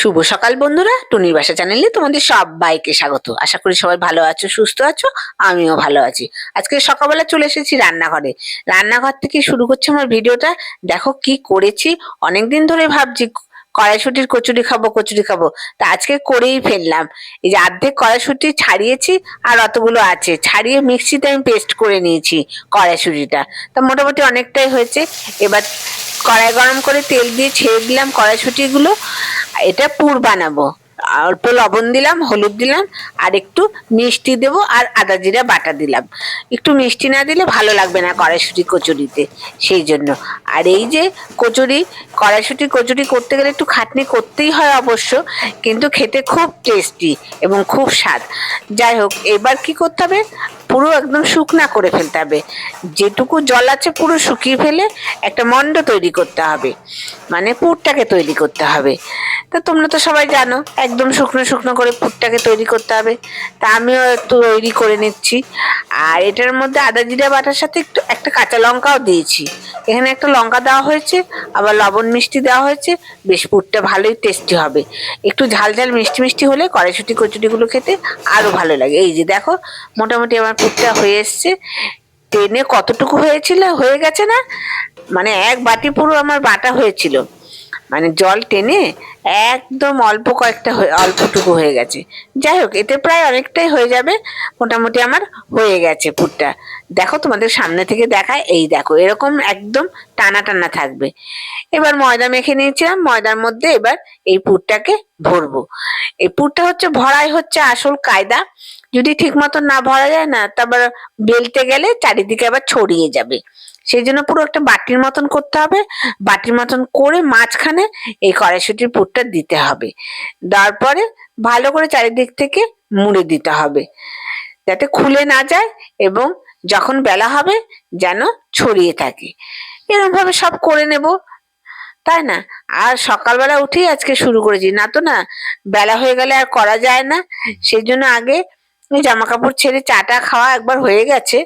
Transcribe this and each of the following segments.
শুভ সকাল বন্ধুরা। টুনির বাসা চ্যানেলে তোমাদের সবাইকে স্বাগত। আশা করি সবাই ভালো আছো, সুস্থ আছো, আমিও ভালো আছি। আজকে সকালবেলা চলে এসেছি রান্নাঘরে। রান্নাঘর থেকে শুরু করছি আমার ভিডিওটা। দেখো কি করেছি। অনেকদিন ধরে ভাবছি, কড়াইশুটির কচুরি খাব কচুরি খাব। তা আজকে করেই ফেললাম। এই যে অর্ধেক কড়াইশুটি ছাড়িয়েছি আর অতগুলো আছে। ছাড়িয়ে মিক্সিতে আমি পেস্ট করে নিয়েছি কড়াইশুটিটা। তা মোটামুটি অনেকটাই হয়েছে। এবার কড়াই গরম করে তেল দিয়ে ছেড়ে দিলাম কড়াইশুটিগুলো। এটা পুর বানাবো। অল্প লবণ দিলাম, হলুদ দিলাম, আর একটু মিষ্টি দেব, আর আদা জিরা বাটা দিলাম। একটু মিষ্টি না দিলে ভালো লাগবে না কড়াইশুটি কচুরিতে, সেই জন্য। আর এই যে কচুরি, কড়াইশুটি কচুরি করতে গেলে একটু খাটনি করতেই হয় অবশ্য, কিন্তু খেতে খুব টেস্টি এবং খুব স্বাদ। যাই হোক, এবার কি করতে হবে? পুরো একদম শুকনা করে ফেলতে হবে। যেটুকু জল আছে পুরো শুকিয়ে ফেলে একটা মন্ড তৈরি করতে হবে। মানে পুরটাকে তৈরি করতে হবে। তা তোমরা তো সবাই জানো, একদম শুকনো শুকনো করে পুরটাকে তৈরি করতে হবে। তা আমিও একটু তৈরি করে নিচ্ছি। আর এটার মধ্যে আদা জিরা বাটার সাথে একটু, একটা কাঁচা লঙ্কাও দিয়েছি। এখানে একটা লঙ্কা দেওয়া হয়েছে, আবার লবণ মিষ্টি দেওয়া হয়েছে, বেশ পুরটা ভালোই টেস্টি হবে। একটু ঝাল ঝাল মিষ্টি মিষ্টি হলে কড়াইশুটি কচুটিগুলো খেতে আরও ভালো লাগে। এই যে দেখো, মোটামুটি আমার পুরটা হয়ে এসছে। টেনে কতটুকু হয়েছিল, হয়ে গেছে না? মানে এক বাটি পুরো আমার বাটা হয়েছিল। মানে জল টেনে একদম অল্প কয়েকটা অল্পটুকু হয়ে গেছে। যাই হোক, এতে প্রায় অনেকটাই হয়ে যাবে। মোটামুটি আমার হয়ে গেছে পুরটা। দেখো তোমাদের সামনে থেকে দেখায়, এই দেখো, এরকম একদম টানা টানা থাকবে। এবার ময়দা মেখে নিয়েছিলাম, ময়দার মধ্যে এবার এই পুরটাকে ভরবো। এই পুরটা হচ্ছে, ভরাই হচ্ছে আসল কায়দা। যদি ঠিক মতন না ভরা যায় না, তারপর বেলতে গেলে চারিদিকে আবার ছড়িয়ে যাবে। সেই জন্য পুরো একটা বাটির মতন করতে হবে। বাটির মতন করে মাঝখানে এই কড়াইশুটির পুরটা দিতে হবে। দেওয়ার পরে ভালো করে চারিদিক থেকে মুড়ে দিতে হবে। যাতে খুলে না যায় এবং যখন বেলা হবে যেন ছড়িয়ে থাকে। এরকম ভাবে সব করে নেব। তাই না? আর সকালবেলা উঠেই আজকে শুরু করেছি। না তো না, বেলা হয়ে গেলে আর করা যায় না। সেই জন্য আগে জামা কাপড় ছেড়ে চাটা খাওয়া একবার হয়ে গেছে।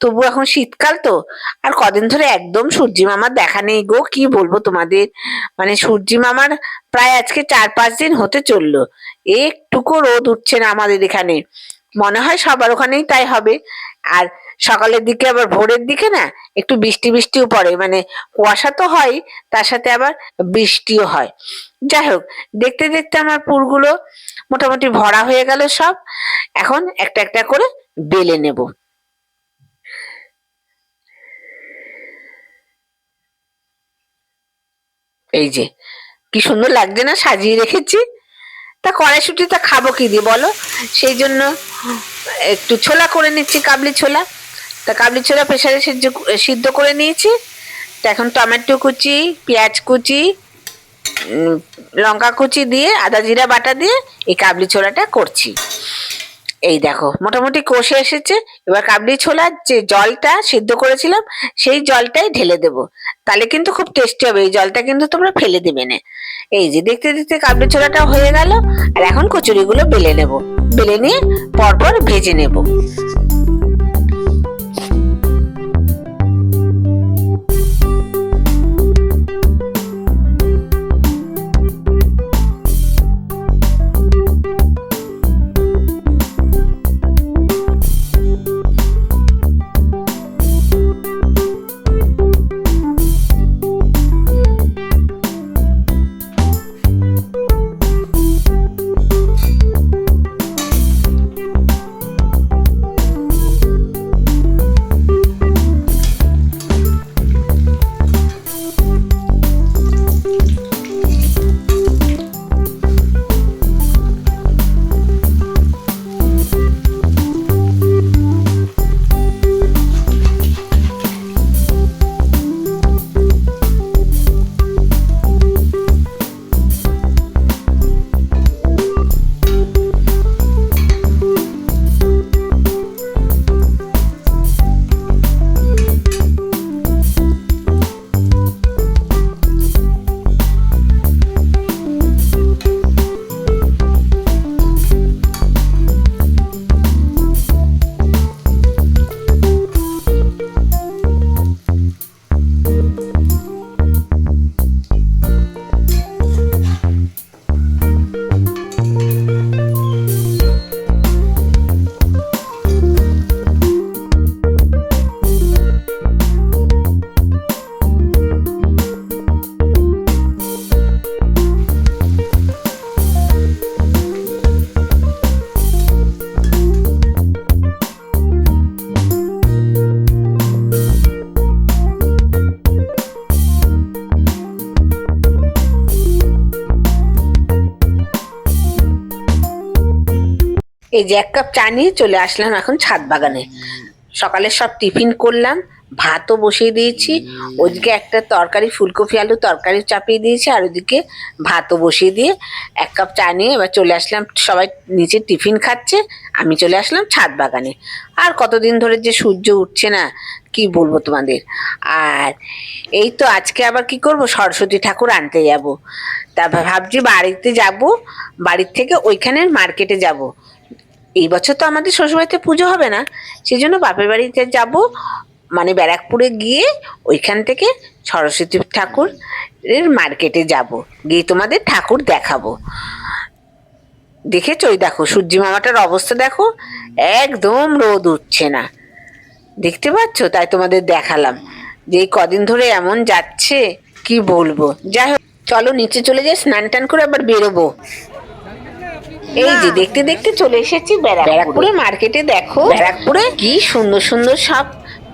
তবু এখন শীতকাল তো। আর কদিন ধরে একদম সূর্যি মামার দেখা নেই গো, কি বলব তোমাদের? মানে সূর্যি মামার প্রায় আজকে চার পাঁচ দিন হতে চলল। একটুকু রোদ উঠছে না আমাদের এখানে। মনে হয় সবার ওখানেই তাই হবে। আর সকালের দিকে আবার ভোরের দিকে না একটু বৃষ্টি বৃষ্টিও পড়ে। মানে কুয়াশা তো হয়, তার সাথে আবার বৃষ্টিও হয়। যাই হোক, দেখতে দেখতে আমার পুরগুলো মোটামুটি ভরা হয়ে গেল সব। এখন একটা একটা করে বেলে নেব। এই যে, কি সুন্দর লাগছে না? সাজিয়ে রেখেছি। তা কড়াইশুটি তা খাব কি দিয়ে বলো? সেই জন্য একটু ছোলা করে নিচ্ছি, কাবলি ছোলা। তা কাবলি ছোলা প্রেসারে সিদ্ধ সিদ্ধ করে নিয়েছি। তা এখন টমেটো কুচি, পেঁয়াজ কুচি লঙ্কা কুচি দিয়ে, আদা জিরা বাটা দিয়ে এই কাবলি ছোলাটা করছি। এই দেখো, মোটামুটি কষে এসেছে। এবার কাবলি ছোলার যে জলটা সিদ্ধ করেছিলাম, সেই জলটাই ঢেলে দেব। তাহলে কিন্তু খুব টেস্টি হবে, এই জলটা কিন্তু তোমরা ফেলে দেবে না। এই যে দেখতে দেখতে কাবলি ছোলাটা হয়ে গেল, আর এখন কচুরিগুলো বেলে নেব। বেলে নিয়ে পরপর ভেজে নেব। এই যে এক কাপ চা নিয়ে চলে আসলাম এখন ছাদ বাগানে। সকালে সব টিফিন করলাম, ভাতও বসিয়ে দিয়েছি, ওদিকে একটা তরকারি, ফুলকপি, আলু তরকারি চাপিয়ে দিয়েছি, আর ওদিকে ভাতও বসিয়ে দিয়ে এক কাপ চা নিয়ে এবার চলে আসলাম, সবাই নিচে টিফিন খাচ্ছে, আমি চলে আসলাম ছাদ বাগানে। আর কতদিন ধরে যে সূর্য উঠছে না, কি বলব তোমাদের? আর এই তো আজকে আবার কি করব, সরস্বতী ঠাকুর আনতে যাব। তারপর ভাবছি বাড়িতে যাব, বাড়ির থেকে ওইখানের মার্কেটে যাব। এই বছর তো আমাদের শ্বশুরবাড়িতে পুজো হবে না সেই জন্য বাপের বাড়িতে যাব। মানে ব্যারাকপুরে গিয়ে ওইখান থেকে সরস্বতী ঠাকুর এর মার্কেটে যাব, গিয়ে তোমাদের ঠাকুর দেখাবো। দেখেছ? ওই দেখো, সূর্যি মামাটার অবস্থা দেখো, একদম রোদ উঠছে না। দেখতে পাচ্ছ? তাই তোমাদের দেখালাম। যে কদিন ধরে এমন যাচ্ছে, কি বলব? যাই হোক, চলো নিচে চলে যাই স্নান টান করে আবার বেরোবো। এই যে দেখতে দেখতে চলে এসেছি ব্যারাক- ব্যারাকপুরে। মার্কেটে দেখো। ব্যারাকপুরে কি সুন্দর সুন্দর সব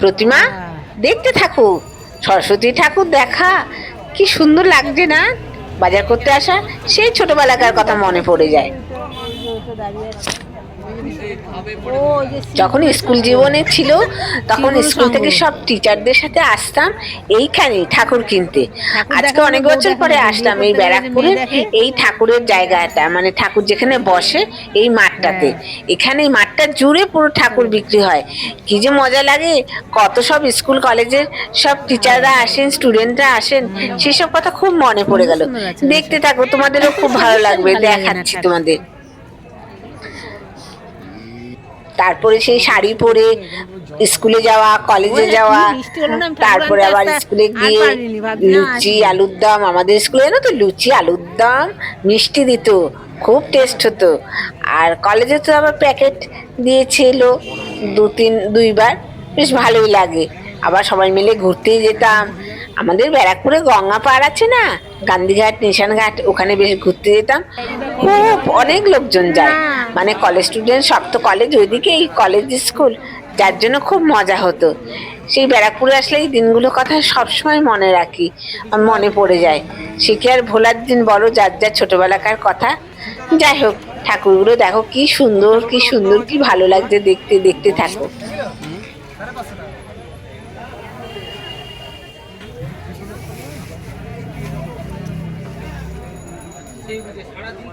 প্রতিমা। দেখতে থাকো। সরস্বতী ঠাকুর দেখা। কি সুন্দর লাগছে না? বাজার করতে আসা। সেই ছোটবেলাকার কথা মনে পড়ে যায়। যখন স্কুল জীবনে ছিল তখন স্কুল থেকে সব টিচারদের সাথে আসতাম এইখানে ঠাকুর কিনতে। আজকে অনেক বছর পরে আসলাম এই ব্যারাকপুরে এই ঠাকুরের জায়গাটা মানে ঠাকুর যেখানে বসে এই মাঠটাতে। এখানে এই মাঠটা জুড়ে পুরো ঠাকুর বিক্রি হয়। কি যে মজা লাগে কত সব স্কুল কলেজের সব টিচাররা আসেন স্টুডেন্টরা আসেন সেসব কথা খুব মনে পড়ে গেল। দেখতে থাকো তোমাদেরও খুব ভালো লাগবে দেখাচ্ছি তোমাদের। তারপরে সেই শাড়ি পরে স্কুলে যাওয়া কলেজে যাওয়া তারপরে আবার স্কুলে গিয়ে লুচি আলুর দম আমাদের স্কুলে জানো তো লুচি আলুর দম মিষ্টি দিত খুব টেস্ট হতো। আর কলেজে তো আবার প্যাকেট দিয়েছিল দু তিন দুইবার বেশ ভালোই লাগে। আবার সবাই মিলে ঘুরতেই যেতাম। আমাদের ব্যারাকপুরে গঙ্গা পাড় আছে না? গান্ধীঘাট নিশানঘাট ওখানে বেশ ঘুরতে যেতাম। খুব অনেক লোকজন যায়। মানে কলেজ স্টুডেন্ট সব তো কলেজ ওইদিকেই কলেজ স্কুল যার জন্য খুব মজা হতো। সেই ব্যারাকপুরে আসলে এই দিনগুলোর কথা সবসময় মনে রাখি মনে পড়ে যায়। সে কি আর ভোলার দিন বলো যার যার ছোটোবেলাকার কথা? যাই হোক, ঠাকুরগুলো দেখো কি সুন্দর কি সুন্দর, কি ভালো লাগছে দেখতে দেখতে থাকো। সারাদিন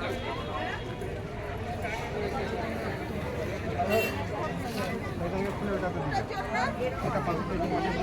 Capaz de